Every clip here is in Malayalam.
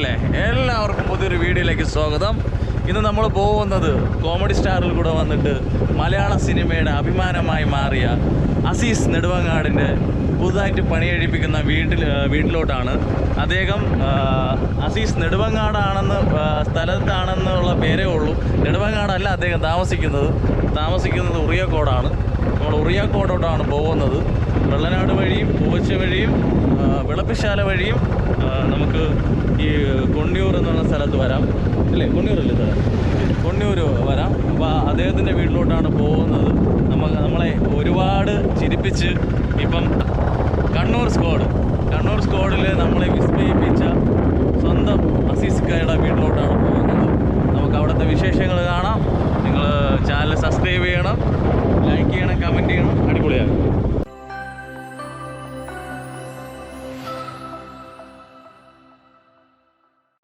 സുഖല്ലേ എല്ലാവർക്കും പുതിയൊരു വീഡിയോയിലേക്ക് സ്വാഗതം. ഇന്ന് നമ്മൾ പോകുന്നത് കോമഡി സ്റ്റാറിൽ കൂടെ വന്നിട്ട് മലയാള സിനിമയുടെ അഭിമാനമായി മാറിയ അസീസ് നെടുവങ്ങാടിന്റെ പുതുതായിട്ട് പണിയെഴുപ്പിക്കുന്ന വീട്ടിൽ വീട്ടിലോട്ടാണ്. അദ്ദേഹം അസീസ് നെടുവങ്ങാടാണെന്ന് സ്ഥലത്താണെന്നുള്ള പേരേ ഉള്ളൂ. നെടുവങ്ങാടല്ല അദ്ദേഹം താമസിക്കുന്നത്. താമസിക്കുന്നത് ഉറിയക്കോടാണ്. നമ്മൾ ഉറിയാക്കോടോട്ടാണ് പോകുന്നത്. വെള്ളനാട് വഴിയും പൂവച്ച വഴിയും വിളപ്പിശാല വഴിയും നമുക്ക് ഈ കൊണ്ണിയൂർ എന്നുള്ള സ്ഥലത്ത് വരാം. അല്ലേ കൊണ്ണിയൂരല്ലേ സാർ കൊണ്ണിയൂർ വരാം. അപ്പോൾ അദ്ദേഹത്തിന്റെ വീട്ടിലോട്ടാണ് പോകുന്നത്. നമുക്ക് നമ്മളെ ഒരുപാട് ചിരിപ്പിച്ച് ഇപ്പം കണ്ണൂർ സ്ക്വാഡ്. കണ്ണൂർ സ്ക്വാഡിൽ നമ്മളെ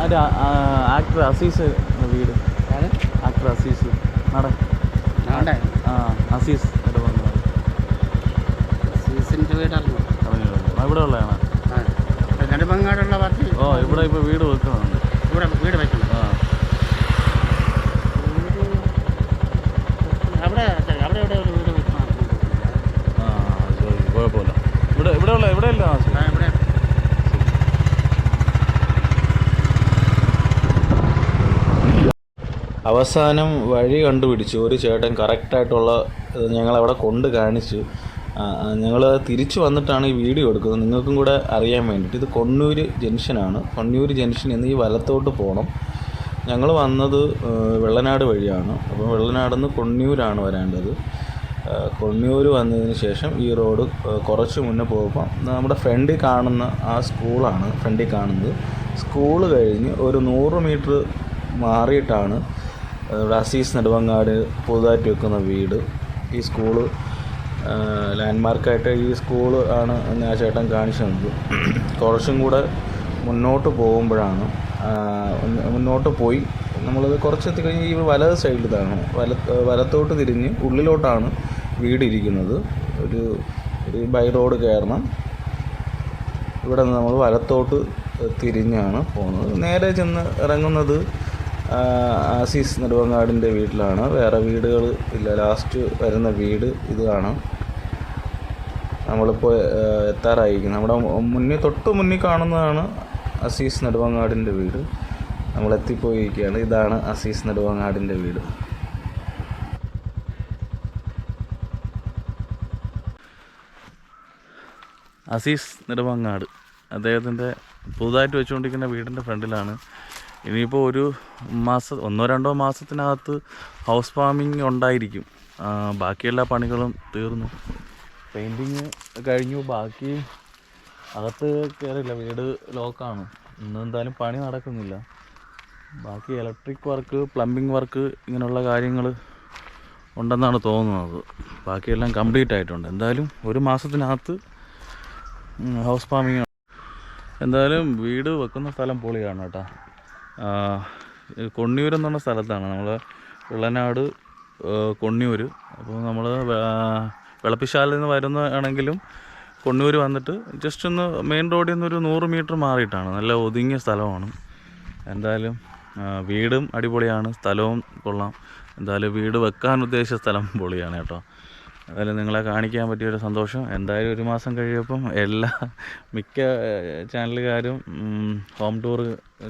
അതിന്റെ ആക്ടർ അസീസ് വീട്. ആക്ടർ അസീസ് നട ആ അസീസ് ഇവിടെ വന്നു. ഇവിടെ ഉള്ളതാണ്. നെടുമങ്ങാടുള്ള പാർട്ടി ഓ ഇവിടെ ഇപ്പോൾ വീട് വെക്കുന്നുണ്ട്. ഇവിടെ വീട് വയ്ക്കണം ആ. അവിടെ അവിടെ ഇവിടെ ഒരു വീട് വെക്കണം ആ ശരി കുഴപ്പമില്ല. ഇവിടെ ഇവിടെ ഉള്ള ഇവിടെ അല്ല ആ, ഇവിടെ അവസാനം വഴി കണ്ടുപിടിച്ചു. ഒരു ചേട്ടൻ കറക്റ്റായിട്ടുള്ള ഞങ്ങളവിടെ കൊണ്ട് കാണിച്ചു. ഞങ്ങൾ തിരിച്ചു വന്നിട്ടാണ് ഈ വീഡിയോ എടുക്കുന്നത്. നിങ്ങൾക്കും കൂടെ അറിയാൻ വേണ്ടിയിട്ട്. ഇത് കൊണ്ണൂർ ജംഗ്ഷനാണ്. കൊണ്ണൂർ ജംഗ്ഷനിൽ നിന്ന് ഈ വലത്തോട്ട് പോകണം ഞങ്ങൾ വന്നത് വെള്ളനാട് വഴിയാണ്. അപ്പോൾ വെള്ളനാട് നിന്ന് കൊണ്ണിയൂരാണ് വരേണ്ടത്. ആ, കൊണ്ണിയൂർ വന്നതിന് ശേഷം ഈ റോഡ് കുറച്ച് മുന്നേ പോകുമ്പോൾ നമ്മുടെ ഫ്രണ്ടിൽ കാണുന്ന ആ സ്കൂളാണ് ഫ്രണ്ടിൽ കാണുന്നത്. സ്കൂൾ കഴിഞ്ഞ് ഒരു നൂറ് മീറ്റർ മാറിയിട്ടാണ് ഇവിടെ അസീസ് നെടുവങ്ങാട് പുതുതായിട്ട് വെക്കുന്ന വീട്. ഈ സ്കൂൾ ലാൻഡ്മാർക്കായിട്ട് ഈ സ്കൂൾ ആണ് ആ ചേട്ടൻ കാണിച്ചു തന്നത്. കുറച്ചും കൂടെ മുന്നോട്ട് പോകുമ്പോഴാണ് മുന്നോട്ട് പോയി. നമ്മളത് കുറച്ചെത്തി കഴിഞ്ഞ് ഈ വലത് സൈഡിലാണ് വല വലത്തോട്ട് തിരിഞ്ഞ് ഉള്ളിലോട്ടാണ് വീടിരിക്കുന്നത് ഒരു ഒരു ബൈ റോഡ് കയറണം. ഇവിടെ നിന്ന് നമ്മൾ വലത്തോട്ട് തിരിഞ്ഞാണ് പോകുന്നത് നേരെ ചെന്ന് ഇറങ്ങുന്നത് ആസീസ് നെടുവങ്ങാടിന്റെ വീട്ടിലാണ്. വേറെ വീടുകൾ ഇല്ല. ലാസ്റ്റ് വരുന്ന വീട് ഇതാണ് നമ്മളിപ്പോൾ എത്താറായിരിക്കും നമ്മുടെ മുന്നിൽ തൊട്ട് മുന്നിൽ കാണുന്നതാണ് അസീസ് നെടുവങ്ങാടിന്റെ വീട്. നമ്മൾ എത്തിപ്പോയിരിക്കുകയാണ്. ഇതാണ് അസീസ് നെടുവങ്ങാടിന്റെ വീട്. അസീസ് നെടുവങ്ങാട്. അദ്ദേഹത്തിന്റെ പുതുതായിട്ട് വെച്ചുകൊണ്ടിരിക്കുന്ന വീടിന്റെ ഫ്രണ്ടിലാണ് ഇനിയിപ്പോൾ ഒരു മാസം ഒന്നോ രണ്ടോ മാസത്തിനകത്ത് ഹൗസ് ഫാമിംഗ് ഉണ്ടായിരിക്കും. ബാക്കി എല്ലാ പണികളും തീർന്നു. പെയിന്റിങ് കഴിഞ്ഞു. ബാക്കി അകത്ത് കയറില്ല വീട് ലോക്കാണ് ഇന്ന് എന്തായാലും പണി നടക്കുന്നില്ല. ബാക്കി ഇലക്ട്രിക് വർക്ക് പ്ലംബിംഗ് വർക്ക് ഇങ്ങനെയുള്ള കാര്യങ്ങൾ ഉണ്ടെന്നാണ് തോന്നുന്നത്. ബാക്കിയെല്ലാം കംപ്ലീറ്റ് ആയിട്ടുണ്ട്. എന്തായാലും ഒരു മാസത്തിനകത്ത് ഹൗസ് ഫാമിങ് എന്തായാലും വീട് വെക്കുന്ന സ്ഥലം പൊളിയാണ് കേട്ടോ. കൊണ്ണിയൂർ എന്നുള്ള സ്ഥലത്താണ്. നമ്മൾ ഉള്ളനാട് കൊണ്ണിയൂർ അപ്പോൾ നമ്മൾ വെളപ്പിശാലിൽ നിന്ന് വരുന്നതാണെങ്കിലും കൊണ്ണൂർ വന്നിട്ട് ജസ്റ്റ് ഒന്ന് മെയിൻ റോഡിൽ നിന്ന് ഒരു നൂറ് മീറ്റർ മാറിയിട്ടാണ്. നല്ല ഒതുങ്ങിയ സ്ഥലമാണ്. എന്തായാലും വീടും അടിപൊളിയാണ്. സ്ഥലവും കൊള്ളാം. എന്തായാലും വീട് വെക്കാൻ ഉദ്ദേശിച്ച സ്ഥലം പൊളിയാണ് കേട്ടോ. അതിൽ നിങ്ങളെ കാണിക്കാൻ പറ്റിയൊരു സന്തോഷം. എന്തായാലും ഒരു മാസം കഴിയപ്പം എല്ലാ മിക്ക ചാനലുകാരും ഹോം ടൂർ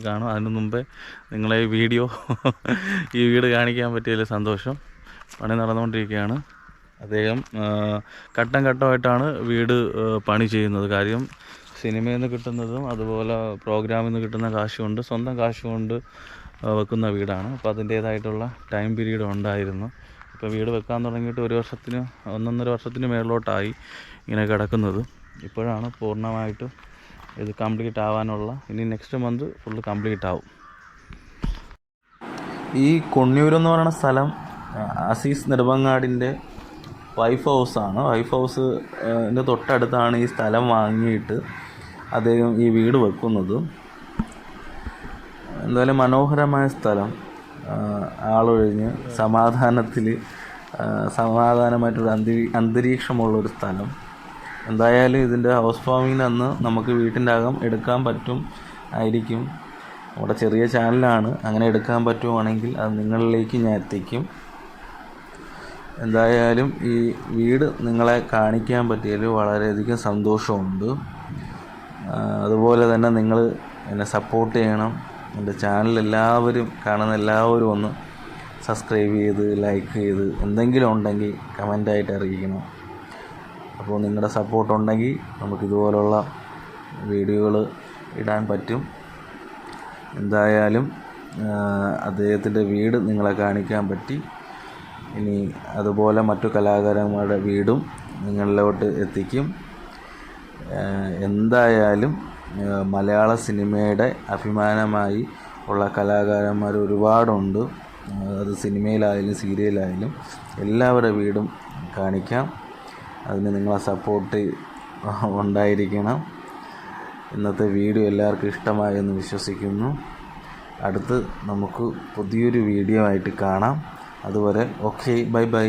കാണും. അതിന് മുമ്പേ നിങ്ങളെ ഈ വീഡിയോ ഈ വീട് കാണിക്കാൻ പറ്റിയതിൽ സന്തോഷം. പണി നടന്നുകൊണ്ടിരിക്കുകയാണ്. അദ്ദേഹം ഘട്ടം ഘട്ടമായിട്ടാണ് വീട് പണി ചെയ്യുന്നത്. കാര്യം സിനിമയിൽ നിന്ന് കിട്ടുന്നതും അതുപോലെ പ്രോഗ്രാമിൽ നിന്ന് കിട്ടുന്ന കാശ് കൊണ്ട് സ്വന്തം കാശ് കൊണ്ട് വെക്കുന്ന വീടാണ്. അപ്പോൾ അതിന്റേതായിട്ടുള്ള ടൈം പീരീഡ് ഉണ്ടായിരുന്നു. ഇപ്പോൾ വീട് വെക്കാൻ തുടങ്ങിയിട്ട് ഒരു വർഷത്തിന് ഒന്നൊന്നര വർഷത്തിന് മേളിലോട്ടായി ഇങ്ങനെ കിടക്കുന്നത്. ഇപ്പോഴാണ് പൂർണമായിട്ട് ഇത് കംപ്ലീറ്റ് ആവാനുള്ള ഇനി നെക്സ്റ്റ് മന്ത് ഫുള്ള് കംപ്ലീറ്റ് ആവും. ഈ കൊണ്ണിയൂരെന്ന് പറയുന്ന സ്ഥലം അസീസ് നെടുമങ്ങാടിന്റെ വൈഫ് ഹൗസാണ് വൈഫ് ഹൗസ് എന്റെ തൊട്ടടുത്താണ് ഈ സ്ഥലം വാങ്ങിയിട്ട് അദ്ദേഹം ഈ വീട് വെക്കുന്നത്. എന്തായാലും മനോഹരമായ സ്ഥലം. ആളൊഴിഞ്ഞ് സമാധാനത്തിൽ സമാധാനമായിട്ടൊരു അന്തരീ അന്തരീക്ഷമുള്ളൊരു സ്ഥലം. എന്തായാലും ഇതിന്റെ ഹൗസ് ഫാമിങ്ങിന് അന്ന് നമുക്ക് വീട്ടിന്റെ അകം എടുക്കാൻ പറ്റും ആയിരിക്കും. നമ്മുടെ ചെറിയ ചാനലാണ്. അങ്ങനെ എടുക്കാൻ പറ്റുവാണെങ്കിൽ അത് നിങ്ങളിലേക്ക് ഞാൻ എത്തിക്കും. എന്തായാലും ഈ വീട് നിങ്ങളെ കാണിക്കാൻ പറ്റിയതിൽ വളരെയധികം സന്തോഷമുണ്ട്. അതുപോലെ തന്നെ നിങ്ങൾ എന്നെ സപ്പോർട്ട് ചെയ്യണം. എന്റെ ചാനൽ എല്ലാവരും കാണുന്ന എല്ലാവരും ഒന്ന് സബ്സ്ക്രൈബ് ചെയ്ത് ലൈക്ക് ചെയ്ത് എന്തെങ്കിലും ഉണ്ടെങ്കിൽ കമന്റായിട്ട് അറിയിക്കണം. അപ്പോൾ നിങ്ങളുടെ സപ്പോർട്ട് ഉണ്ടെങ്കിൽ നമുക്ക് വീഡിയോകൾ ഇടാൻ പറ്റും. എന്തായാലും അദ്ദേഹത്തിന്റെ വീട് നിങ്ങളെ കാണിക്കാൻ പറ്റി. ഇനി അതുപോലെ മറ്റു കലാകാരന്മാരുടെ വീടും നിങ്ങളിലോട്ട് എത്തിക്കും. എന്തായാലും മലയാള സിനിമയുടെ അഭിമാനമായി ഉള്ള കലാകാരന്മാർ ഒരുപാടുണ്ട്. അത് സിനിമയിലായാലും സീരിയലായാലും എല്ലാവരുടെ വീടും കാണിക്കാം. അതിന് നിങ്ങളെ സപ്പോർട്ട് ഉണ്ടായിരിക്കണം. ഇന്നത്തെ വീഡിയോ എല്ലാവർക്കും ഇഷ്ടമായെന്ന് വിശ്വസിക്കുന്നു. അടുത്ത് നമുക്ക് പുതിയൊരു വീഡിയോ ആയിട്ട് കാണാം. അതുവരെ ഓക്കെ ബൈ ബൈ